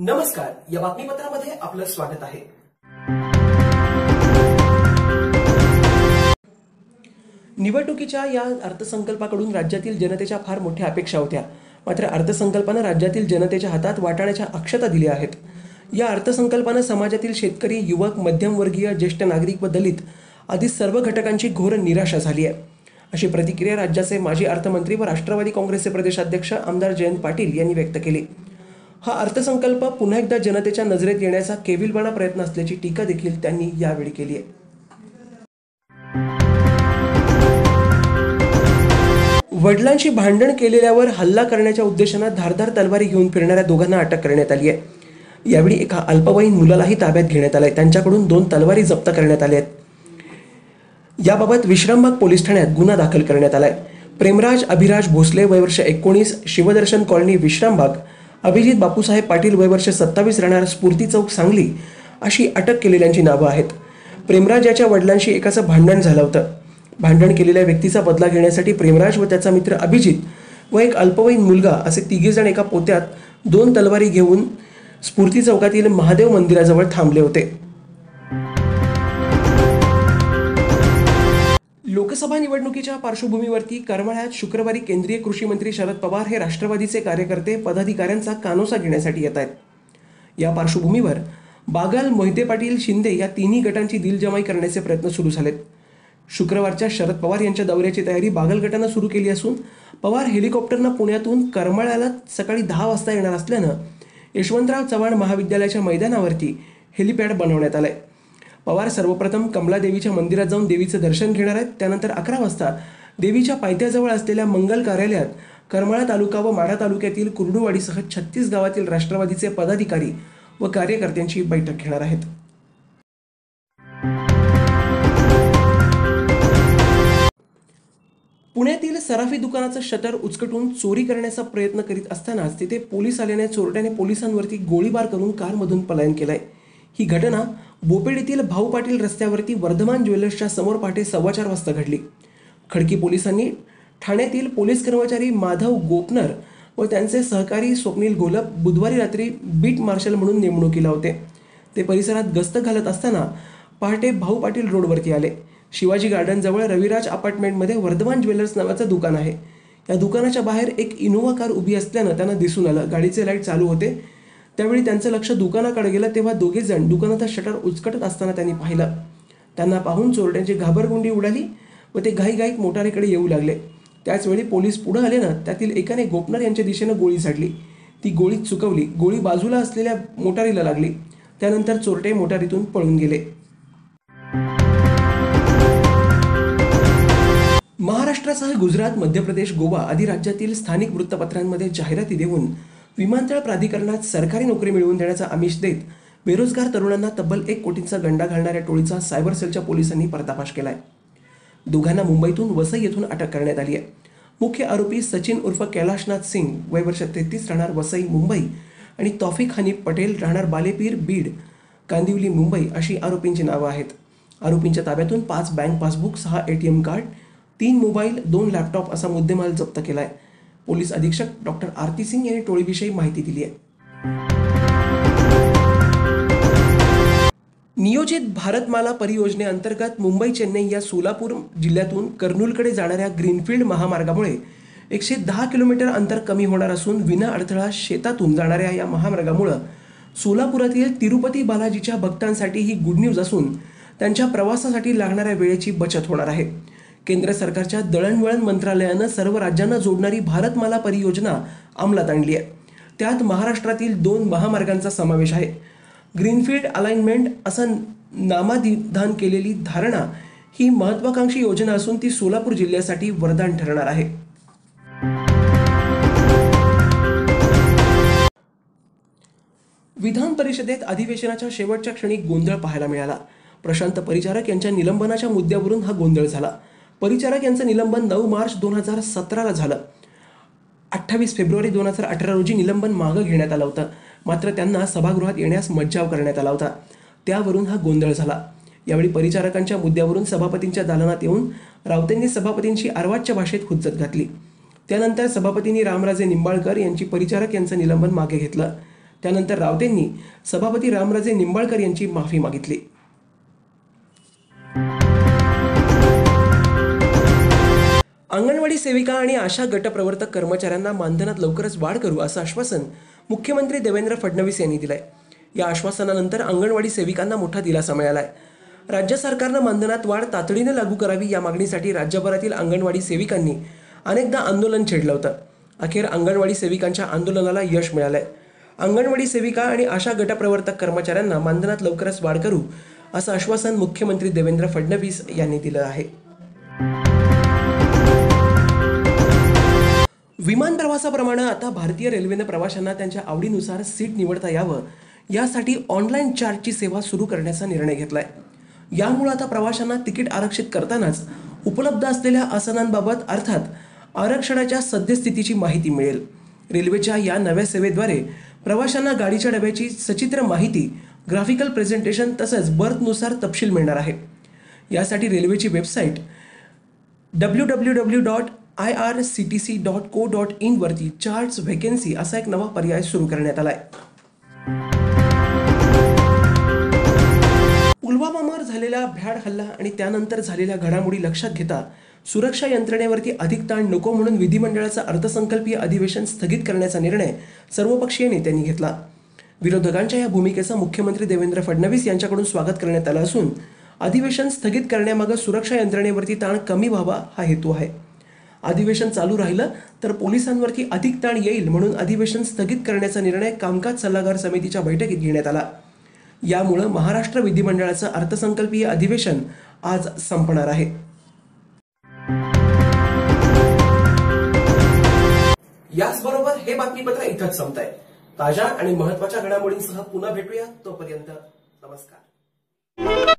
नमस्कार या बातमीपत्रामध्ये आपलं स्वागत आहे. निवडणुकीच्या या अर्थसंकल्पाकडून राज्यातील जनतेच्या फार मोठ्या अपेक्षा होत्या. मात्र अर्थसंकल्पानं राज्यातील जनतेच्या हातात वाटाण्याच्या अक्षता दिल्या आहेत. या अर्थसंकल्पानं समाजातील शेतकरी युवक मध्यमवर्गीय ज्येष्ठ नागरिक व दलित आदी सर्व घटकांची घोर निराशा झाली आहे. अशी प्रतिक्रिया राज्याचे माजी अर्थमंत्री व राष्ट्रवादी काँग्रेसचे प्रदेशाध्यक्ष आमदार जयंत पाटील यांनी व्यक्त केली. हा अर्थसंकल्प पुन्हा एकदा जनतेच्या नजरेत येण्याचा केविलपणा प्रयत्न असल्याची टीका देखील त्यांनी यावेळी केली आहे. वडिलांशी भांडण केलेल्यावर हल्ला करण्याच्या उद्देशानं धारधार तलवारी घेऊन फिरणाऱ्या दोघांना अटक करण्यात आली आहे. यावेळी एका अल्पवयीन मुलालाही ताब्यात घेण्यात आलंय. त्यांच्याकडून दोन तलवारी जप्त करण्यात आल्या आहेत. याबाबत विश्रामबाग पोलीस ठाण्यात गुन्हा दाखल करण्यात आलाय. प्रेमराज अभिराज भोसले वयवर्ष एकोणीस शिवदर्शन कॉलनी विश्रामबाग अभिजित बापूसाहेब पाटील वयवर्ष सत्तावीस राहणार स्फूर्ती चौक सांगली अशी अटक केलेल्यांची नावं आहेत. प्रेमराज याच्या वडिलांशी एकाचं भांडण झालं होतं. भांडण केलेल्या व्यक्तीचा बदला घेण्यासाठी प्रेमराज व त्याचा मित्र अभिजित व एक अल्पवयीन मुलगा असे तिघेजण एका पोत्यात दोन तलवारी घेऊन स्फूर्ती चौकातील महादेव मंदिराजवळ थांबले होते. लोकसभा निवडणुकीच्या पार्श्वभूमीवरती करमाळ्यात शुक्रवारी केंद्रीय कृषी मंत्री शरद पवार हे राष्ट्रवादीचे कार्यकर्ते पदाधिकाऱ्यांचा कानोसा घेण्यासाठी येत आहेत. या पार्श्वभूमीवर बागल मोहिते पाटील शिंदे या तिन्ही गटांची दिलजमाई करण्याचे प्रयत्न सुरू झालेत. शुक्रवारच्या शरद पवार यांच्या दौऱ्याची तयारी बागल गटानं सुरू केली असून पवार हेलिकॉप्टरनं पुण्यातून करमाळ्याला सकाळी दहा वाजता येणार असल्यानं यशवंतराव चव्हाण महाविद्यालयाच्या मैदानावरती हेलिपॅड बनवण्यात आलंय. पवार सर्वप्रथम कमलादेवीच्या मंदिरात जाऊन देवीचं दर्शन घेणार आहेत. त्यानंतर अकरा वाजता देवीच्या पायथ्याजवळ असलेल्या मंगल कार्यालयात करमाळा तालुका व माढा तालुक्यातील कुर्डुवाडीसह छत्तीस गावातील राष्ट्रवादीचे पदाधिकारी व कार्यकर्त्यांची बैठक घेणार आहेत. पुण्यातील सराफी दुकानाचं शटर उचकटून चोरी करण्याचा प्रयत्न करीत असतानाच तिथे पोलीस आल्याने चोरट्याने पोलिसांवरती गोळीबार करून कारमधून पलायन केलंय. ही घटना बोपेड येथील भाऊ पाटील रस्त्यावरती वर्धमान ज्वेलर्सच्या समोर पहाटे सव्वा चार वाजता घडली. खडकी पोलिसांनी ठाण्यातील पोलीस कर्मचारी माधव गोपनर व त्यांचे सहकारी स्वप्नील घोलप बुधवारी रात्री बीट मार्शल म्हणून नेमणुकीला होते. ते परिसरात गस्त घालत असताना पहाटे भाऊ पाटील रोडवरती आले. शिवाजी गार्डनजवळ रविराज अपार्टमेंटमध्ये वर्धमान ज्वेलर्स नावाचं दुकान आहे. या दुकानाच्या बाहेर एक इनोवा कार उभी असल्यानं त्यांना दिसून आलं. गाडीचे लाइट चालू होते. त्यावेळी त्यांचं लक्ष दुकानाकडे गेलं तेव्हा दोघे जण शटर उचकटत असताना त्यांनी पाहिलं. त्यांना पाहून चोरट्यांची घाबरगुंडी उडाली व ते घाईघाईत मोटारीकडे येऊ लागले. त्याचवेळी पोलीस पुढं आले ना त्यातील एकाने गोपनर यांच्या दिशेनं गोळी झाडली. ती गोळी चुकवली. गोळी बाजूला असलेल्या मोटारीला लागली. त्यानंतर चोरटे मोटारीतून पळून गेले. महाराष्ट्रासह गुजरात मध्य प्रदेश गोवा आदी राज्यातील स्थानिक वृत्तपत्रांमध्ये जाहिराती देऊन विमानतळ प्राधिकरणात सरकारी नोकरी मिळवून देण्याचा आमिष देत बेरोजगार तरुणांना तब्बल एक कोटींचा गंडा घालणाऱ्या टोळीचा सायबर सेलच्या पोलिसांनी पर्दाफाश केलाय. दोघांना मुंबईतून वसई येथून अटक करण्यात आली आहे. मुख्य आरोपी सचिन उर्फ कैलाशनाथ सिंग वय वर्ष तेहतीस राहणार वसई मुंबई आणि तौफिक हनीफ पटेल राहणार बालेपीर बीड कांदिवली मुंबई अशी आरोपींची नावं आहेत. आरोपींच्या ताब्यातून पाच बँक पासबुक सहा ए टी एम कार्ड तीन मोबाईल दोन लॅपटॉप असा मुद्देमाल जप्त केला आहे पोलीस अधीक्षक डॉक्टर आरती सिंग यांनी टोळीविषयी माहिती दिली आहे. नियोजित भारतमाला परियोजनेअंतर्गत मुंबई चेन्नई या सोलापूर जिल्ह्यातून कर्नूलकडे जाणाऱ्या ग्रीनफील्ड महामार्गामुळे एकशे दहा किलोमीटर अंतर कमी होणार असून विना अडथळा शेतातून जाणाऱ्या या महामार्गामुळं सोलापुरातील तिरुपती बालाजीच्या भक्तांसाठी ही गुड न्यूज असून त्यांच्या प्रवासासाठी लागणाऱ्या वेळेची बचत होणार आहे. केंद्र सरकारच्या दळणवळण मंत्रालयानं सर्व राज्यांना जोडणारी भारतमाला परियोजना अंमलात आणली आहे. त्यात महाराष्ट्रातील दोन महामार्गांचा समावेश आहे. ग्रीनफील्ड अलाइनमेंट असं नामाधिधान केलेली धारणा ही महत्वाकांक्षी योजना असून ती सोलापूर जिल्ह्यासाठी वरदान ठरणार आहे. विधान परिषदेत अधिवेशनाच्या शेवटच्या क्षणी गोंधळ पाहायला मिळाला. प्रशांत परिचारक यांच्या निलंबनाच्या मुद्द्यावरून हा गोंधळ झाला. परिचारक यांचं निलंबन नऊ मार्च दोन हजार सतराला झालं. अठ्ठावीस फेब्रुवारी दोन हजार अठरा रोजी निलंबन मागं घेण्यात आलं होतं. मात्र त्यांना सभागृहात येण्यास मज्जाव करण्यात आला होता. त्यावरून हा गोंधळ झाला. यावेळी परिचारकांच्या मुद्द्यावरून सभापतींच्या दालनात येऊन रावतेंनी सभापतींची अर्वाच्य भाषेत हुज्जत घातली. त्यानंतर सभापतींनी रामराजे निंबाळकर यांची परिचारक यांचं निलंबन मागे घेतलं. त्यानंतर रावतेंनी सभापती रामराजे निंबाळकर यांची माफी मागितली. अंगणवाडी सेविका आणि आशा गटप्रवर्तक कर्मचाऱ्यांना मानधनात लवकरच वाढ करू असं आश्वासन मुख्यमंत्री देवेंद्र फडणवीस यांनी दिलंय. या आश्वासनानंतर अंगणवाडी सेविकांना मोठा दिलासा मिळालाय. राज्य सरकारनं मानधनात वाढ तातडीनं लागू करावी या मागणीसाठी राज्यभरातील अंगणवाडी सेविकांनी अनेकदा आंदोलन छेडलं होतं. अखेर अंगणवाडी सेविकांच्या आंदोलनाला यश मिळालंय. अंगणवाडी सेविका आणि आशा गटप्रवर्तक कर्मचाऱ्यांना मानधनात लवकरच वाढ करू असं आश्वासन मुख्यमंत्री देवेंद्र फडणवीस यांनी दिलं आहे. विमान प्रवासाप्रमाणे आता भारतीय रेल्वेनं प्रवाशांना त्यांच्या आवडीनुसार सीट निवडता यावं यासाठी ऑनलाईन चार्टची सेवा सुरू करण्याचा निर्णय घेतला आहे यामुळे आता प्रवाशांना तिकीट आरक्षित करतानाच उपलब्ध असलेल्या आसनांबाबत अर्थात आरक्षणाच्या सद्यस्थितीची माहिती मिळेल. रेल्वेच्या या नव्या सेवेद्वारे प्रवाशांना गाडीच्या डब्याची सचित्र माहिती ग्राफिकल प्रेझेंटेशन तसंच बर्थनुसार तपशील मिळणार आहे. यासाठी रेल्वेची website W W W dot I R C T C dot co dot इनवरती charts vacancy असा एक नवा पर्याय सुरू करण्यात आला आहे पुलवामावर झालेला भ्याड हल्ला आणि त्यानंतर झालेल्या घडामोडी लक्षात घेता सुरक्षा यंत्रणेवरती अधिक ताण नको म्हणून विधिमंडळाचं अर्थसंकल्पीय अधिवेशन स्थगित करण्याचा निर्णय सर्वपक्षीय नेत्यांनी घेतला. विरोधकांच्या या भूमिकेचं मुख्यमंत्री देवेंद्र फडणवीस यांच्याकडून स्वागत करण्यात आलं असून अधिवेशन स्थगित करण्यामागं सुरक्षा यंत्रणेवरती ताण कमी व्हावा हा हेतू आहे. अधिवेशन चालू राहिलं तर पोलिसांवरती अधिक ताण येईल म्हणून अधिवेशन स्थगित करण्याचा निर्णय कामकाज सल्लागार समितीच्या बैठकीत घेण्यात आला. यामुळं महाराष्ट्र विधिमंडळाचं अर्थसंकल्पीय अधिवेशन आज संपणार आहे. याचबरोबर हे बातमीपत्र इथंच संपत आहे ताज्या आणि महत्त्वाच्या घडामोडींसह पुन्हा भेटूया तोपर्यंत. नमस्कार.